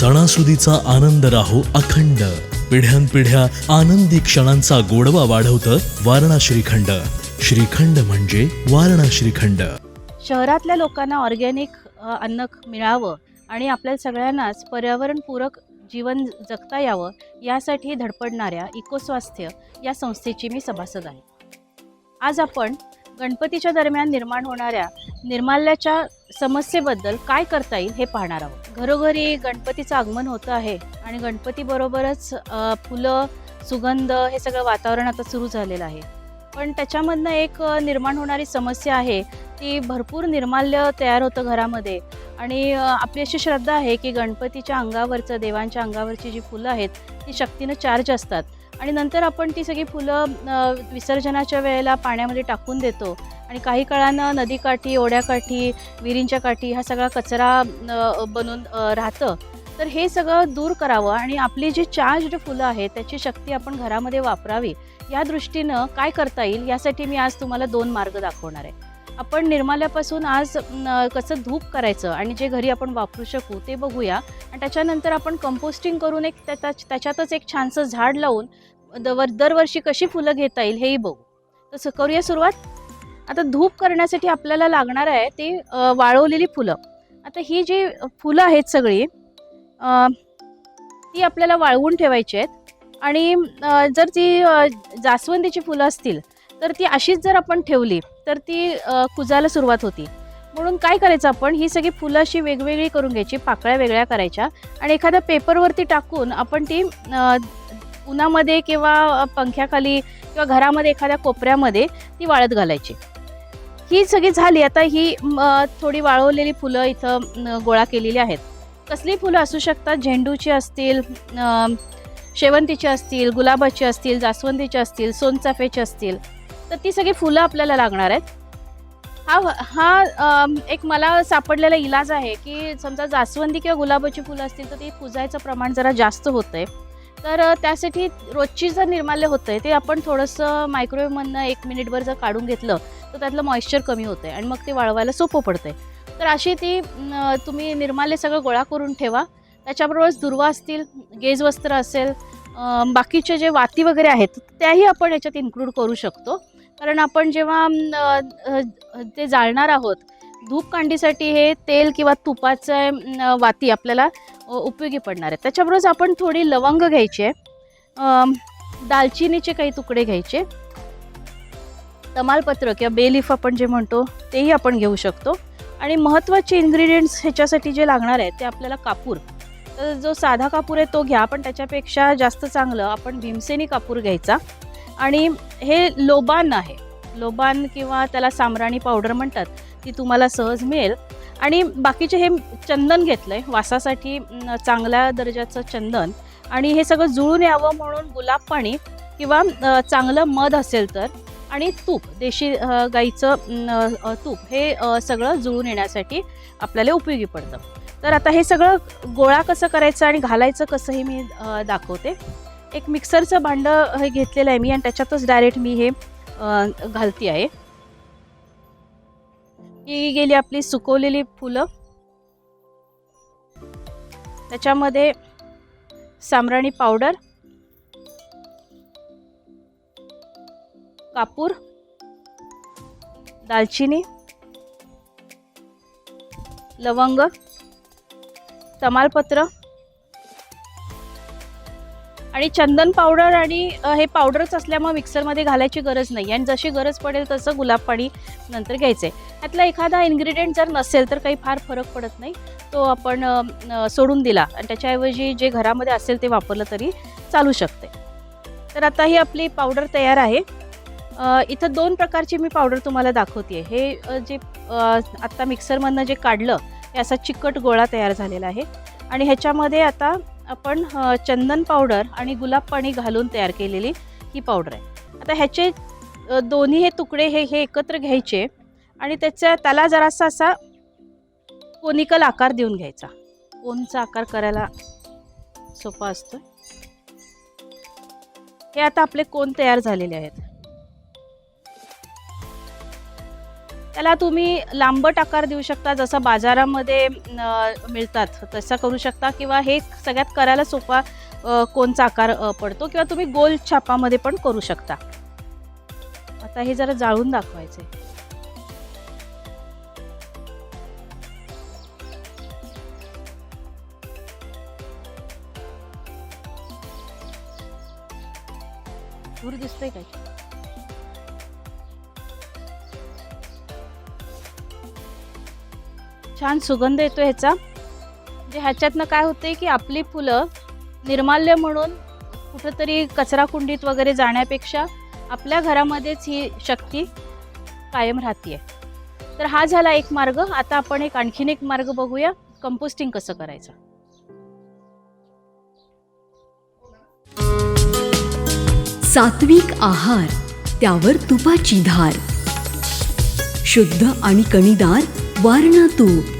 सणासुदीचा आनंद राहो अखंड. पिढ्यानपिढ्या आनंदी क्षणांचा गोडवा वाढवतं वारणा श्रीखंड श्रीखंड म्हणजे वारणा श्रीखंड शहरातल्या लोकांना ऑर्गॅनिक अन्न मिळावं आणि आपल्या सगळ्यांनाच पर्यावरणपूरक जीवन जगता यावं यासाठी धडपडणाऱ्या इकोस्वास्थ्य या संस्थेची मी सभासद आहे. आज आपण गणपतीच्या दरम्यान निर्माण होणाऱ्या निर्माल्याच्या समस्येबद्दल काय करता येईल हे पाहणार आहोत. घरोघरी गणपतीचं आगमन होतं आहे आणि गणपतीबरोबरच फुलं सुगंध हे सगळं वातावरण आता सुरू झालेलं आहे. पण त्याच्यामधनं एक निर्माण होणारी समस्या आहे ती भरपूर निर्माल्य तयार होतं घरामध्ये. आणि आपली अशी श्रद्धा आहे की गणपतीच्या अंगावरचं देवांच्या अंगावरची जी फुलं आहेत ती शक्तीनं चार्ज असतात. आणि नंतर आपण ती सगळी फुलं विसर्जनाच्या वेळेला पाण्यामध्ये टाकून देतो. आणि काही काळानं नदीकाठी ओढ्याकाठी विहिरींच्या काठी हा सगळा कचरा बनून राहतं. तर हे सगळं दूर करावं आणि आपली जी चार्जड फुलं आहेत त्याची शक्ती आपण घरामध्ये वापरावी. या दृष्टीनं काय करता येईल यासाठी मी आज तुम्हाला दोन मार्ग दाखवणार आहे. आपण निर्माल्यापासून आज कसं धूप करायचं आणि जे घरी आपण वापरू शकू ते बघूया. आणि त्याच्यानंतर आपण कंपोस्टिंग करून एक त्याच्या त्याच्यातच एक छानसं झाड लावून दर दरवर्षी कशी फुलं घेता येईल हेही बघू. तसं करूया सुरुवात. आता धूप करण्यासाठी आपल्याला लागणार आहे ते वाळवलेली फुलं. आता ही जी फुलं आहेत सगळी ती आपल्याला वाळवून ठेवायची आहेत. आणि जर ती जास्वंदीची फुलं असतील तर ती अशीच जर आपण ठेवली तर ती कुजायला सुरुवात होती. म्हणून काय करायचं आपण ही सगळी फुलं अशी वेगवेगळी करून घ्यायची पाकळ्या वेगळ्या करायच्या आणि एखाद्या पेपरवरती टाकून आपण ती उन्हामध्ये किंवा पंख्याखाली किंवा घरामध्ये एखाद्या कोपऱ्यामध्ये ती वाळत घालायची. ही सगळी झाली आता ही थोडी वाळवलेली फुलं इथं गोळा केलेली आहेत. कसली फुलं असू शकतात झेंडूची असतील शेवंतीची असतील गुलाबाची असतील जास्वंदीची असतील सोनचाफेची असतील. तर ती सगळी फुलं आपल्याला लागणार आहेत. हा हा एक मला सापडलेला इलाज आहे की समजा जास्वंदी किंवा गुलाबाची फुलं असतील तर ते पुजायचं प्रमाण जरा जास्त होतं आहे तर त्यासाठी रोजची जर निर्माल्य होतं आहे ते आपण थोडंसं मायक्रोवेव्हमधनं एक मिनिटभर जर काढून घेतलं तर त्यातलं मॉइश्चर कमी होतं आहे आणि मग ते वाळवायला सोपं पडतं आहे तर अशी ती तुम्ही निर्माल्य सगळं गोळा करून ठेवा. त्याच्याबरोबरच दुर्वा असतील गेजवस्त्र असेल बाकीचे जे वाती वगैरे आहेत त्याही आपण याच्यात इन्क्लूड करू शकतो. कारण आपण जेव्हा ते जाळणार आहोत धूप कांडीसाठी हे तेल किंवा तुपाचं वाती आपल्याला उपयोगी पडणार आहे त्याच्याबरोबरच आपण थोडी लवंग घ्यायची आहे. दालचिनीचे काही तुकडे घ्यायचे. तमालपत्र किंवा बेलिफ आपण जे म्हणतो तेही आपण घेऊ शकतो. आणि महत्त्वाचे इन्ग्रेडियंट्स ह्याच्यासाठी जे लागणार आहे ते आपल्याला कापूर. तर जो साधा कापूर आहे तो घ्या पण त्याच्यापेक्षा जास्त चांगलं. आपण भीमसेनी कापूर घ्यायचा. आणि हे लोबान आहे. लोबान किंवा त्याला सामराणी पावडर म्हणतात. ती तुम्हाला सहज मिळेल. आणि बाकीचे हे चंदन घेतलं आहे वासासाठी चांगल्या दर्जाचं चंदन. आणि हे सगळं जुळून यावं म्हणून गुलाब पाणी किंवा चांगलं मध असेल तर. आणि तूप देशी गाईचं तूप. हे सगळं जुळून येण्यासाठी आपल्याला उपयोगी पडतं. तर आता हे सगळं गोळा कसं करायचं आणि घालायचं कसं हे मी दाखवते. एक मिक्सरचं भांडं हे घेतलेलं आहे मी आणि त्याच्यातच डायरेक्ट मी हे घालती आहे. ही गेली आपली सुकवलेली फुलं. त्याच्यामध्ये सामराणी पावडर कापूर दालचिनी लवंग तमालपत्र आणि चंदन पावडर आणि हे पावडरच असल्यामुळे मिक्सरमध्ये घालायची गरज नाही. आणि जशी गरज पडेल तसं गुलाब पाणी नंतर घ्यायचं. आहे त्यातला एखादा इन्ग्रेडियंट जर नसेल तर काही फार फरक पडत नाही. तो आपण सोडून दिला. आणि त्याच्याऐवजी जे घरामध्ये असेल ते वापरलं तरी चालू शकते. तर आता ही आपली पावडर तयार आहे. इथं दोन प्रकारची मी पावडर तुम्हाला दाखवते हे जे आत्ता मिक्सरमधनं जे काढलं असा चिकट गोळा तयार झालेला आहे. आणि ह्याच्यामध्ये आता आपण चंदन पावडर आणि गुलाब पाणी घालून तयार केलेली ही पावडर आहे. आता ह्याचे दोन्ही हे तुकडे हे हे एकत्र घ्यायचे आणि त्याच्या त्याला जरासा असा कोनिकल आकार देऊन घ्यायचा. कोनचा आकार करायला सोपा असतो हे आता आपले कोन तयार झालेले आहेत. त्याला तुम्ही लांबट आकार देऊ शकता जसं बाजारामध्ये मिळतात तसं करू शकता किंवा हे सगळ्यात करायला सोपा कोणचा आकार पडतो किंवा तुम्ही गोल छापामध्ये पण करू शकता. आता हे जरा जाळून दाखवायचे दूर दिसतंय काय? छान सुगंध येतो ह्याचा. म्हणजे ह्याच्यातनं काय होते की आपली फुलं निर्माल्य म्हणून कुठंतरी कचरा कुंडीत वगैरे जाण्यापेक्षा आपल्या घरामध्येच ही शक्ती कायम राहते तर हा झाला एक मार्ग. आता आपण एक आणखीन एक मार्ग बघूया. कंपोस्टिंग कसं करायचं? सात्विक आहार त्यावर तुपाची धार. शुद्ध आणि कणीदार वारणा तूप